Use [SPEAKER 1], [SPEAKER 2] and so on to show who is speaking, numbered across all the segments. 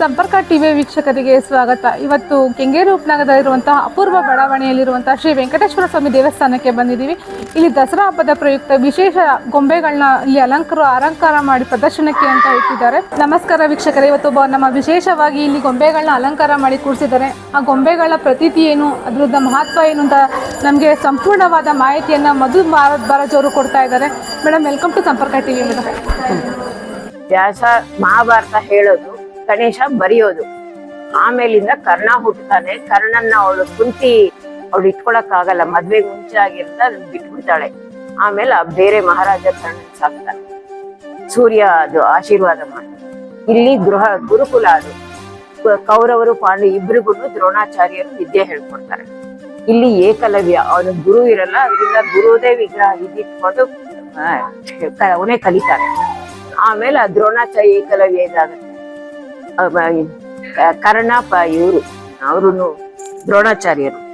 [SPEAKER 1] ಸಂಪರ್ಕ ಟಿವಿ ವೀಕ್ಷಕರಿಗೆ ಸ್ವಾಗತ. ಇವತ್ತು ಕೆಂಗೇರು ಉಪನಗರದಲ್ಲಿರುವಂತಹ ಅಪೂರ್ವ ಬಡಾವಣೆಯಲ್ಲಿರುವಂತಹ ಶ್ರೀ ವೆಂಕಟೇಶ್ವರ ಸ್ವಾಮಿ ದೇವಸ್ಥಾನಕ್ಕೆ ಬಂದಿದ್ದೀವಿ. ಇಲ್ಲಿ ದಸರಾ ಹಬ್ಬದ ಪ್ರಯುಕ್ತ ವಿಶೇಷ ಗೊಂಬೆಗಳನ್ನ ಇಲ್ಲಿ ಅಲಂಕಾರ ಅಲಂಕಾರ ಮಾಡಿ ಪ್ರದರ್ಶನಕ್ಕೆ ಅಂತ ಇಟ್ಟಿದ್ದಾರೆ. ನಮಸ್ಕಾರ ವೀಕ್ಷಕರೇ, ಇವತ್ತು ನಮ್ಮ ವಿಶೇಷವಾಗಿ ಇಲ್ಲಿ ಗೊಂಬೆಗಳನ್ನ ಅಲಂಕಾರ ಮಾಡಿ ಕೂರಿಸಿದ್ದಾರೆ. ಆ ಗೊಂಬೆಗಳ ಪ್ರತೀತಿ ಏನು, ಅದ್ರದ್ದು ಮಹತ್ವ ಏನು ಅಂತ ನಮಗೆ ಸಂಪೂರ್ಣವಾದ ಮಾಹಿತಿಯನ್ನ ಮಧು ಭಾರತ್ ಅವರು ಕೊಡ್ತಾ ಇದ್ದಾರೆ. Madam welcome to Samparka TV. Madam
[SPEAKER 2] Vyasa Mahabharata ಹೇಳೋದು ಗಣೇಶ ಬರೆಯೋದು. ಆಮೇಲಿಂದ ಕರ್ಣ ಹುಟ್ಟುತ್ತಾನೆ. ಕರ್ಣನ್ನ ಅವಳು ಕುಂತಿ ಅವಳು ಇಟ್ಕೊಳಕ್ ಆಗಲ್ಲ. ಮದ್ವೆಗೆ ಮುಂಚೆ ಆಗಿರ್ತ ಅದನ್ನ ಬಿಟ್ಬಿಡ್ತಾಳೆ. ಆಮೇಲೆ ಆ ಬೇರೆ ಮಹಾರಾಜ ಕರ್ಣನ್ ಸಾಕ್ತಾನೆ. ಸೂರ್ಯ ಅದು ಆಶೀರ್ವಾದ ಮಾಡ ಇಲ್ಲಿ ಗೃಹ, ಗುರುಕುಲ ಅದು. ಕೌರವರು, ಪಾಂಡು ಇಬ್ರಿಗೂ ದ್ರೋಣಾಚಾರ್ಯರು ವಿದ್ಯೆ ಹೇಳ್ಕೊಡ್ತಾರೆ. ಇಲ್ಲಿ ಏಕಲವ್ಯ. ಅವನ ಗುರು ಇರಲ್ಲ, ಅದರಿಂದ ಗುರುದೇ ವಿಗ್ರಹ ಇದಿಟ್ಕೊಂಡು ಅವನೇ ಕಲಿತಾನೆ. ಆಮೇಲೆ ಆ ದ್ರೋಣಾಚಾರ್ಯ ಏಕಲವ್ಯ ಇದಾಗುತ್ತೆ. ಅವ- ಆ, ಕರ್ಣ ಪ ಇವರು ಅವರು ದ್ರೋಣಾಚಾರ್ಯರು.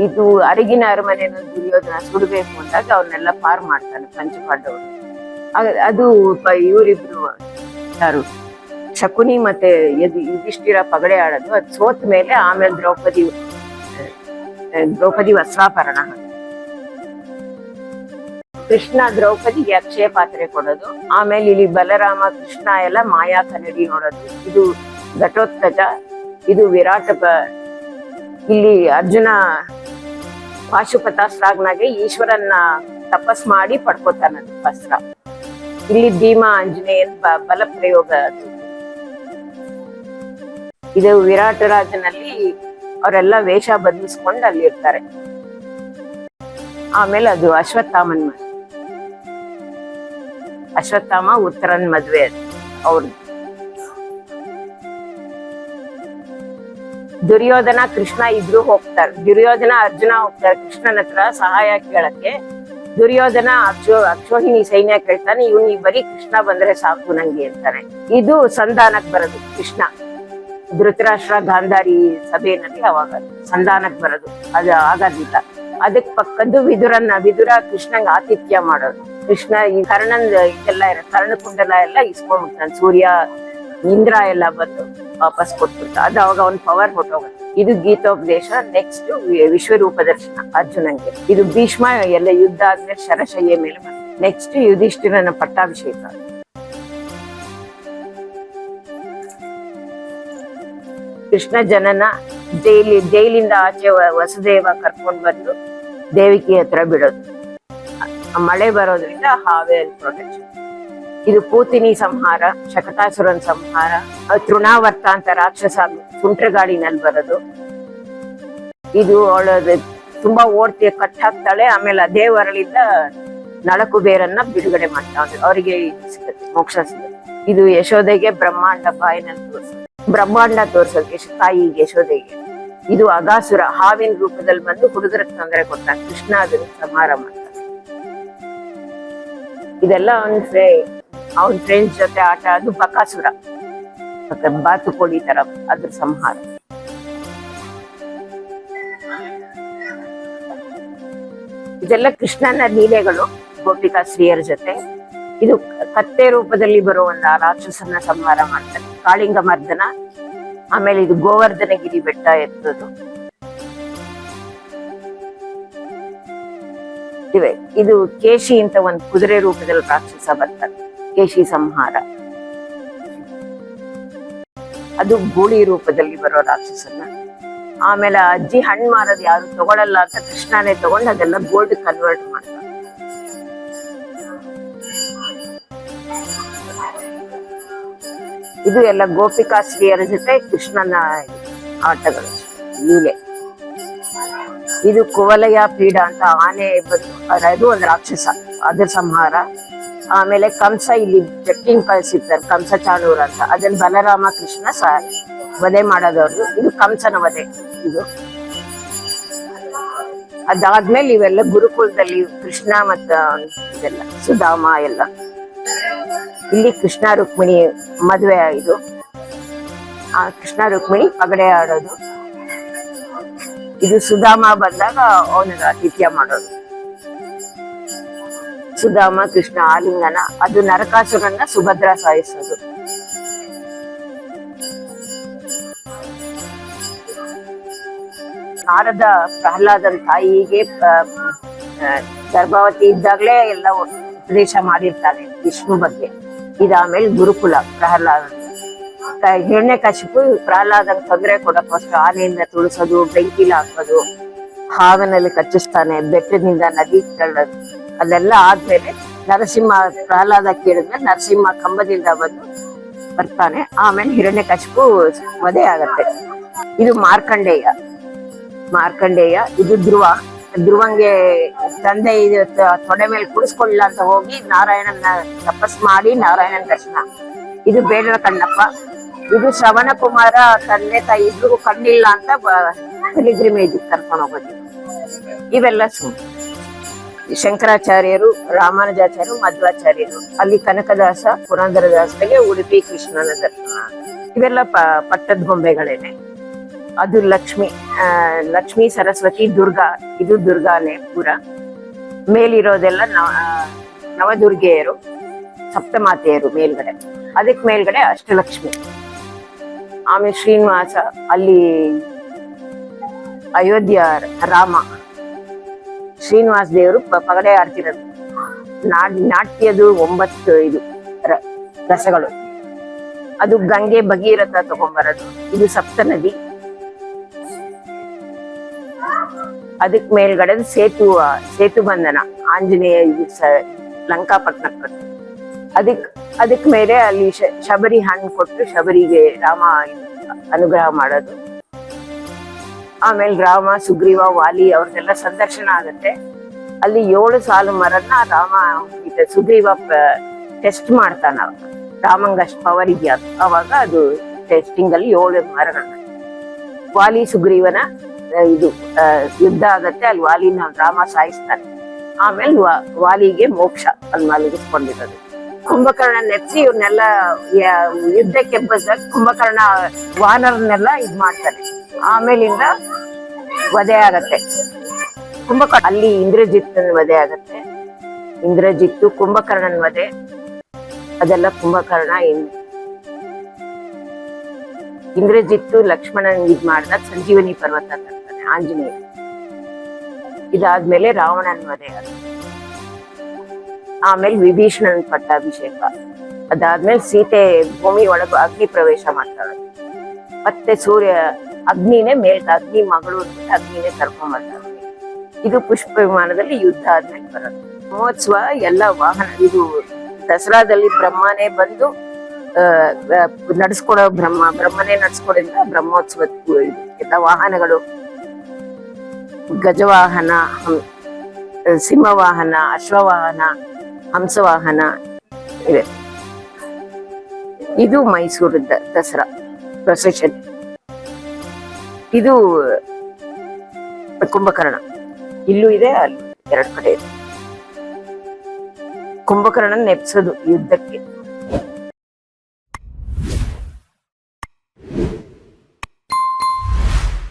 [SPEAKER 2] ಇದು ಅರಗಿನ ಅರಮನೆಯನ್ನು ದುರ್ಯೋಧನ ಸುಡಬೇಕು ಅಂದಾಗ ಅವ್ರನ್ನೆಲ್ಲ ಪಾರ್ ಮಾಡ್ತಾನೆ ಪಂಚಪಾಂಡವರು. ಅದು ಇವರಿಬ್ರು ಯಾರು? ಶಕುನಿ ಮತ್ತೆ ಯುಧಿಷ್ಠಿರ ಪಗಡೆ ಆಡೋದು. ಅದು ಸೋತ ಮೇಲೆ ಆಮೇಲೆ ದ್ರೌಪದಿ ದ್ರೌಪದಿ ವಸ್ತ್ರಾಪರಣ. ಕೃಷ್ಣ ದ್ರೌಪದಿಗೆ ಅಕ್ಷಯ ಪಾತ್ರೆ ಕೊಡೋದು. ಆಮೇಲೆ ಇಲ್ಲಿ ಬಲರಾಮ ಕೃಷ್ಣ ಎಲ್ಲ ಮಾಯಾ ಕನ್ನಡಿ ನೋಡೋದು. ಇದು ಘಟೋತ್ಕಚ, ಇದು ವಿರಾಟ ಪ- ಇಲ್ಲಿ ಅರ್ಜುನ ಪಾಶುಪತಾಸ್ತ್ರಾಗ್ನಾಗೆ ಈಶ್ವರನ್ನ ತಪಸ್ ಮಾಡಿ ಪಡ್ಕೋತಾನ ಅಸ್ತ್ರ ಇಲ್ಲಿ ಭೀಮ, ಆಂಜನೇಯನ್ ಬಲ ಪ್ರಯೋಗ ಇದು ವಿರಾಟ ರಾಜನಲ್ಲಿ ಅವರೆಲ್ಲ ವೇಷ ಬದಲಿಸ್ಕೊಂಡು ಅಲ್ಲಿ ಇರ್ತಾರೆ ಆಮೇಲೆ ಅದು ಅಶ್ವತ್ಥಾಮನ್ ಮನೆ. ಅಶ್ವತ್ಥಾಮ ಉತ್ತರನ್ ಮದ್ವೆ ಅವ್ರ ದುರ್ಯೋಧನ, ಕೃಷ್ಣ ಇಬ್ರು ಹೋಗ್ತಾರೆ. ದುರ್ಯೋಧನ, ಅರ್ಜುನ ಹೋಗ್ತಾರೆ. ಕೃಷ್ಣನ ಹತ್ರ ಸಹಾಯ ಕೇಳಕ್ಕೆ. ದುರ್ಯೋಧನ ಅಕ್ಷೋ, ಅಕ್ಷೋಹಿಣಿ ಸೈನ್ಯ ಕೇಳ್ತಾನೆ, ಇವ್ನು ಬರೀ ಕೃಷ್ಣ ಬಂದ್ರೆ ಸಾಕು ನಂಗೆ ಅಂತಾನೆ ಇದು ಸಂಧಾನಕ್ ಬರೋದು, ಕೃಷ್ಣ. ಧೃತರಾಷ್ಟ್ರ ಗಾಂಧಾರಿ ಸಭೆಯಲ್ಲಿ ಅವಾಗ ಸಂಧಾನಕ್ ಬರೋದು. ಅದು ಆಗೋದಿಲ್ಲ ಅದಕ್ ಪಕ್ಕದ್ದು ವಿದುರನ್ನ, ವಿದುರ ಕೃಷ್ಣಂಗ್ ಆತಿಥ್ಯ ಮಾಡೋದು. ಕೃಷ್ಣ ಈ ಕರ್ಣನ್ ಇದೆಲ್ಲ ಇರ ಕರ್ಣಕುಂಡಲ ಎಲ್ಲ ಇಸ್ಕೊಂಡ್ಬಿಡ್ತಾನೆ. ಸೂರ್ಯ, ಇಂದ್ರ ಎಲ್ಲ ಬಂದು ವಾಪಸ್ ಕೊಟ್ಬಿಡ್ತ, ಅದು ಅವಾಗ ಅವ್ನ ಪವರ್ ಹೊಟ್ಟೋಗುತ್ತೆ ಇದು ಗೀತೋಪದೇಶ ನೆಕ್ಸ್ಟ್ ವಿಶ್ವರೂಪ ದರ್ಶನ ಅರ್ಜುನಂಗೆ. ಇದು ಭೀಷ್ಮ ಎಲ್ಲ ಯುದ್ಧ ಆದ್ಮೇಲೆ ಶರಶಯ್ಯ ಮೇಲೆ ನೆಕ್ಸ್ಟ್ ಯುಧಿಷ್ಠಿರನ ಪಟ್ಟಾಭಿಷೇಕ. ಕೃಷ್ಣ ಜನನ ಜೈಲಿ, ಜೈಲಿಂದ ಆಚೆ ವಸುದೇವ ಕರ್ಕೊಂಡ್ ಬಂದು ದೇವಿಕಿ ಹತ್ರ ಬಿಡೋದು. ಮಳೆ ಬರೋದ್ರಿಂದ ಹಾವೇ ಪ್ರೊಟೆಕ್ಷನ್ ಇದು ಪೂತಿನಿ ಸಂಹಾರ ಶಕಟಾಸುರನ್ ಸಂಹಾರ ತೃಣಾವರ್ತ ಅಂತ ರಾಕ್ಷಸ ಸುಂಟ್ರಗಾಡಿನಲ್ಲಿ ಬರೋದು. ಇದು ಅವಳದ ತುಂಬಾ ಓಡ್ತಿ ಕಟ್ ಹಾಕ್ತಾಳೆ ಆಮೇಲೆ ಅದೇ ವರಳಿಂದ ನಳಕು ಬೇರನ್ನ ಬಿಡುಗಡೆ ಮಾಡ್ತಾಳೆ ಅವರಿಗೆ ಮೋಕ್ಷ ಸಿಗುತ್ತೆ. ಇದು ಯಶೋದೆಗೆ ಬ್ರಹ್ಮಾಂಡ ಬಾಯಿನಲ್ಲಿ ತೋರಿಸೋದು ಬ್ರಹ್ಮಾಂಡ ತೋರಿಸೋದು ತಾಯಿಗೆ ಯಶೋದೆಗೆ ಇದು ಅಗಾಸುರ ಹಾವಿನ ರೂಪದಲ್ಲಿ ಬಂದು ಹುಡುಗರ ತೊಂದರೆ ಕೊಡ್ತಾನೆ ಕೃಷ್ಣ ಅದನ್ನ ಸಂಹಾರ ಮಾಡ್ತಾನೆ ಇದೆಲ್ಲ ಅವನ್ ಫ್ರೇ, ಅವನ್ ಫ್ರೆಂಡ್ಸ್ ಜೊತೆ ಆಟ, ಅದು ಬಕಾಸುರ. ಬಾತುಕೋಳಿ ತರ, ಅದ್ರ ಸಂಹಾರ. ಇದೆಲ್ಲ ಕೃಷ್ಣನ ಲೀಲೆಗಳು ಗೋಪಿಕಾ ಸ್ತ್ರೀಯರ ಜೊತೆ. ಇದು ಕತ್ತೆ ರೂಪದಲ್ಲಿ ಬರುವ ಒಂದು ಆ ರಾಕ್ಷಸನ್ನ ಸಂಹಾರ ಮಾಡ್ತಾರೆ. ಕಾಳಿಂಗ ಮರ್ದನ ಆಮೇಲೆ ಇದು ಗೋವರ್ಧನಗಿರಿ ಬೆಟ್ಟ ಇರ್ತದು ಇವೆ, ಇದು ಕೇಶಿ ಅಂತ ಒಂದು ಕುದುರೆ ರೂಪದಲ್ಲಿ ರಾಕ್ಷಸ ಬರ್ತಾರೆ, ಕೇಶಿ ಸಂಹಾರ. ಅದು ಗೂಳಿ ರೂಪದಲ್ಲಿ ಬರೋ ರಾಕ್ಷಸನ್ನ. ಆಮೇಲೆ ಅಜ್ಜಿ ಹಣ್ಣು ಮಾರೋದು ಯಾರು ತಗೊಳಲ್ಲ ಅಂತ ಕೃಷ್ಣನೇ ತಗೊಂಡು ಅದೆಲ್ಲ ಗೋಲ್ಡ್ ಕನ್ವರ್ಟ್ ಮಾಡ್ತಾರೆ ಇದು ಎಲ್ಲ ಗೋಪಿಕಾ ಸ್ತ್ರೀಯರ ಜೊತೆ ಕೃಷ್ಣನ ಆಟಗಳು. ಲೀಲೆ ಇದು ಕುವಲಯ ಪೀಡ ಅಂತ ಆನೆ ಬಂದು ಒಂದು ರಾಕ್ಷಸ, ಅದ್ರ ಸಂಹಾರ. ಆಮೇಲೆ ಕಂಸ ಇಲ್ಲಿ ಚಟ್ಟಿಂಗ್ ಕಳಿಸಿರ್ತಾರೆ, ಕಂಸ ಚಾಣೂರ ಅಂತ. ಅದನ್ನ ಬಲರಾಮ ಕೃಷ್ಣ ಸ ವಧೆ ಮಾಡೋದವ್ರದ್ದು ಇದು ಕಂಸನ ವಧೆ ಇದು. ಅದಾದ್ಮೇಲೆ ಇವೆಲ್ಲ ಗುರುಕುಲದಲ್ಲಿ ಕೃಷ್ಣ ಮತ್ತ ಇದೆಲ್ಲ ಸುಧಾಮ ಎಲ್ಲ. ಇಲ್ಲಿ ಕೃಷ್ಣ ರುಕ್ಮಿಣಿ ಮದುವೆ ಆಯಿತು ಆ ಕೃಷ್ಣ ರುಕ್ಮಿಣಿ ಪಗಡೆ ಆಡೋದು. ಇದು ಸುಧಾಮ ಬಂದಾಗ ಅವನ ಆತಿಥ್ಯ ಮಾಡೋದು. ಸುಧಾಮ, ಕೃಷ್ಣ, ಆಲಿಂಗನ, ಅದು ನರಕಾಸುರನ್ನ ಸುಭದ್ರ ಸಾಯಿಸೋದು. ಆರದ ಪ್ರಹ್ಲಾದನ ತಾಯಿಗೆ ಗರ್ಭವತಿ ಇದ್ದಾಗಲೇ ಎಲ್ಲ ಉಪದೇಶ ಮಾಡಿರ್ತಾನೆ ವಿಷ್ಣು ಬಗ್ಗೆ. ಇದಾದ್ಮೇಲೆ ಗುರುಕುಲ ಪ್ರಹ್ಲಾದ. ಎಣ್ಣೆ ಕಶಿಪು ಪ್ರಹ್ಲಾದನ್ ತೊಂದರೆ ಕೊಡಕ್ಕೋಸ್ಕರ ಆನೆಯಿಂದ ತುಳಿಸೋದು, ಬೆಂಕಿಲಿ ಹಾಕೋದು ಹಾವನಲ್ಲಿ ಕಚ್ಚಿಸ್ತಾನೆ, ಬೆಟ್ಟದಿಂದ ನದಿ ತಳ್ಳೋದು. ಅದೆಲ್ಲ ಆದ್ಮೇಲೆ ನರಸಿಂಹ ಪ್ರಹ್ಲಾದ ಕೇಳಿದ್ರೆ ನರಸಿಂಹ ಕಂಬದಿಂದ ಬಂದು ಬರ್ತಾನೆ. ಆಮೇಲೆ ಹಿರಣ್ಯ ಕಶಿಪು ವಧೆ ಆಗತ್ತೆ. ಇದು ಮಾರ್ಕಂಡೇಯ. ಮಾರ್ಕಂಡೇಯ, ಇದು ಧ್ರುವ. ಧ್ರುವಂಗೆ ತಂದೆ ಇದು ತೊಡೆ ಮೇಲೆ ಕುಡಿಸ್ಕೊಳ್ಳಿಲ್ಲ ಅಂತ ಹೋಗಿ ನಾರಾಯಣನ ತಪಸ್ ಮಾಡಿ ನಾರಾಯಣನ ದರ್ಶನ. ಇದು ಬೇಡರ ಕಣ್ಣಪ್ಪ. ಇದು ಶ್ರವಣ ಕುಮಾರ ತಂದೆ ತಾಯಿ ಇಬ್ರಿಗೂ ಕಣ್ಣಿಲ್ಲ ಅಂತ ಪಿಲಿಗ್ರಿಮೇಜ್ ಕರ್ಕೊಂಡು ಹೋಗೋದು. ಇವೆಲ್ಲ ಸುಮ್ಮನೆ ಶಂಕರಾಚಾರ್ಯರು, ರಾಮಾನುಜಾಚಾರ್ಯರು, ಮಧ್ವಾಚಾರ್ಯರು. ಅಲ್ಲಿ ಕನಕದಾಸ ಪುರಂದರದಾಸರಿಗೆ ಉಡುಪಿ ಕೃಷ್ಣನ ದರ್ಶನ. ಇವೆಲ್ಲ ಪಟ್ಟದ ಗೊಂಬೆಗಳೇನೆ. ಅದು ಲಕ್ಷ್ಮಿ ಲಕ್ಷ್ಮಿ ಸರಸ್ವತಿ ದುರ್ಗಾ, ಇದು ದುರ್ಗಾನೇ ಪುರ. ಮೇಲಿರೋದೆಲ್ಲ ನವ ನವದುರ್ಗೆಯರು, ಸಪ್ತಮಾತೆಯರು ಮೇಲ್ಗಡೆ. ಅದಕ್ ಮೇಲ್ಗಡೆ ಅಷ್ಟಲಕ್ಷ್ಮಿ. ಆಮೇಲೆ ಶ್ರೀನಿವಾಸ, ಅಲ್ಲಿ ಅಯೋಧ್ಯ ರಾಮ. ಶ್ರೀನಿವಾಸ ದೇವರು ಪಗಡೆ ಆಡ್ತಿರೋದು. ನಾಡ್ ನಾಟ್ಯದು ಒಂಬತ್ತು ಇದು ರಸಗಳು. ಅದು ಗಂಗೆ ಭಗೀರಥ ತಗೊಂಬರೋದು. ಇದು ಸಪ್ತ ನದಿ ಅದಕ್ ಮೇಲ್ಗಡೆ ಸೇತು ಸೇತು ಬಂಧನ. ಆಂಜನೇಯ ಇದು ಅದಕ್ಕೆ ಅದಕ್ ಮೇಲೆ ಅಲ್ಲಿ ಶಬರಿ ಹಣ್ಣು ಕೊಟ್ಟು ಶಬರಿಗೆ ರಾಮ ಅನುಗ್ರಹ ಮಾಡೋದು. ಆಮೇಲೆ ರಾಮ, ಸುಗ್ರೀವ, ವಾಲಿ ಅವ್ರದ್ದೆಲ್ಲ ಸಂದರ್ಶನ ಆಗತ್ತೆ. ಅಲ್ಲಿ ಏಳು ಸಾಲು ಮರನ ರಾಮ ಸುಗ್ರೀವ ಟೆಸ್ಟ್ ಮಾಡ್ತಾನ. ರಾಮಂಗಷ್ಟ ಪವರ್ ಇದೆಯಾ? ಅವಾಗ ಅದು ಟೆಸ್ಟಿಂಗ್ ಅಲ್ಲಿ ಏಳು ಮರಗಳನ್ನ. ವಾಲಿ, ಸುಗ್ರೀವನ ಇದು ಯುದ್ಧ ಆಗತ್ತೆ, ಅಲ್ಲಿ ವಾಲಿನ ರಾಮ ಸಾಯಿಸ್ತಾರೆ. ಆಮೇಲೆ ವಾಲಿಗೆ ಮೋಕ್ಷ ಅಲ್ಲಿ ಮಲಗಿಸ್ಕೊಂಡಿರೋದು ಕುಂಭಕರ್ಣ ನೆಚ್ಚಿ ಇವ್ರನ್ನೆಲ್ಲ ಯುದ್ಧಕ್ಕೆ ಬಂದಾಗ ಕುಂಭಕರ್ಣ ವಾನರನ್ನೆಲ್ಲ ಇದ್ ಮಾಡ್ತಾರೆ. ಆಮೇಲಿಂದ ವಧೆ ಆಗತ್ತೆ. ಕುಂಭಕರ್ಣ ಅಲ್ಲಿ ಇಂದ್ರಜಿತ್ತನ ವಧೆ ಆಗತ್ತೆ. ಇಂದ್ರಜಿತ್ತು ಕುಂಭಕರ್ಣನ್ ವಧೆ. ಅದೆಲ್ಲ ಕುಂಭಕರ್ಣ ಇಂದ್ರಜಿತ್ತು ಲಕ್ಷ್ಮಣನ್ ಇದ್ ಮಾಡ್ದಾಗ ಸಂಜೀವನಿ ಪರ್ವತ ಆಂಜನೇಯ. ಇದಾದ್ಮೇಲೆ ರಾವಣನ ವಧೆ ಆಮೇಲೆ ವಿಭೀಷಣನ್ ಪಟ್ಟಾಭಿಷೇಕ. ಅದಾದ್ಮೇಲೆ ಸೀತೆ ಭೂಮಿ ಒಳಗೆ ಅಗ್ನಿ ಪ್ರವೇಶ ಮಾಡ್ತಾಳೆ. ಮತ್ತೆ ಸೂರ್ಯ ಅಗ್ನಿನೇ ಮೇಲ್ ಅಗ್ನಿ ಮಗಳು ಅಗ್ನಿನೇ ಕರ್ಕೊಂಡ್ ಬರ್ತಾಳೆ. ಇದು ಪುಷ್ಪ ವಿಮಾನದಲ್ಲಿ ಯುದ್ಧ ಆದ್ಮೇಲೆ ಬರೋದು. ಮಹೋತ್ಸವ ಎಲ್ಲ ವಾಹನ ಇದು ದಸರಾದಲ್ಲಿ ಬ್ರಹ್ಮನೇ ಬಂದು ಆ, ನಡ್ಸ್ಕೊಡೋ ಬ್ರಹ್ಮ ಬ್ರಹ್ಮನೇ ನಡ್ಸ್ಕೊಡೋದ್ರಿಂದ ಬ್ರಹ್ಮೋತ್ಸವ ಎಲ್ಲ ವಾಹನಗಳು ಗಜವಾಹನ, ಹಂ- ಸಿಂಹವಾಹನ, ಅಶ್ವವಾಹನ, ಹಂಸವಾಹನ ಇದೆ ಇದು ಮೈಸೂರು ದಸರಾ ಪ್ರೊಸೆಷನ್. ಇದು ಕುಂಭಕರ್ಣ. ಇಲ್ಲೂ ಇದೆ, ಅಲ್ಲಿ ಎರಡು ಕಡೆ ಇದೆ. ಕುಂಭಕರ್ಣ ನೆಪ್ಸೋದು ಯುದ್ಧಕ್ಕೆ.